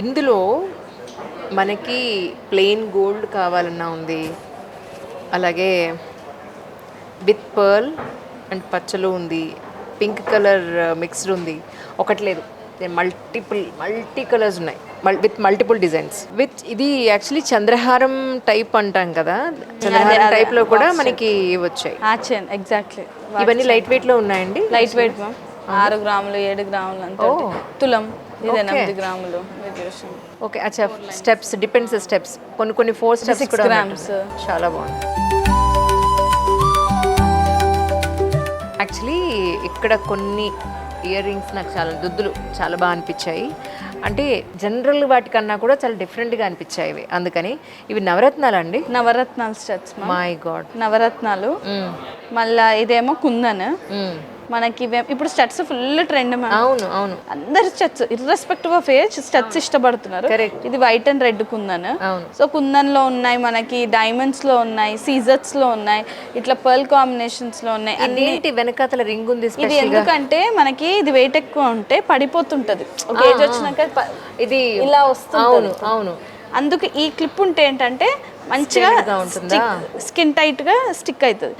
ఇందులో మనకి plain gold కావాలన్నా ఉంది. అలాగే విత్ పర్ల్ అండ్ పచ్చలు ఉంది. పింక్ కలర్ మిక్స్డ్ ఉంది. ఒకటి లేదు. మల్టిపుల్ మల్టీ కలర్స్ ఉన్నాయి. విత్ మల్టిపుల్ డిజైన్స్ విత్ ఇది యాక్చువల్లీ చంద్రహారం టైప్ అంటాం కదా. చంద్రహారం అదే, టైప్లో కూడా మనకి వచ్చాయి. ఎగ్జాక్ట్లీ ఇవన్నీ లైట్ వెయిట్లో ఉన్నాయండి. లైట్ వెయిట్ ఆరు గ్రాములు ఏడు గ్రాములు అంత Oh. తులం ఇది Okay. ఎనిమిది గ్రాములు. ఓకే అచ్చా స్టెప్స్ డిపెండ్స్ స్టెప్స్. కొన్ని కొన్ని ఫోర్ స్టెప్స్ కూడా. ఉన్నట్టు. చాలా బాగుంది. యాక్చువల్లీ ఇక్కడ కొన్ని ఇయర్ రింగ్స్ నాకు చాలా దుద్దులు చాలా బాగా అనిపించాయి. అంటే జనరల్ వాటికన్నా కూడా చాలా డిఫరెంట్గా అనిపించాయి ఇవి. అందుకని ఇవి నవరత్నాలు అండి? నవరత్నాలు మ్యామ్ మై. గాడ్ నవరత్నాలు. మళ్ళా ఇదేమో కుందన్. మనకి ఇప్పుడు స్టెట్స్ ఫుల్ ట్రెండ్ అవును అవును. అందరు status irrespective of age status ఇష్టపడుతున్నారు. ఇది white and red kundan? So కుందన్లో ఉన్నాయి మనకి డైమండ్స్లో ఉన్నాయి సీజర్స్లో ఉన్నాయి ఇట్లా పర్ల్ కాంబినేషన్స్లో ఉన్నాయి అన్ని ఇదేంటి వెనకాతల రింగ్ ఉంది ఇది ఎందుకంటే మనకి ఇది వెయిట్ ఎక్కువ ఉంటే పడిపోతుంటది. ఒక ఏజ్ వచ్చినాక ఇది ఇలా వస్తుంది అవును అవును. అందుకు ఈ క్లిప్ ఉంటే ఏంటంటే మంచిగా? స్కిన్ టైట్గా స్టిక్ అవుతుంది.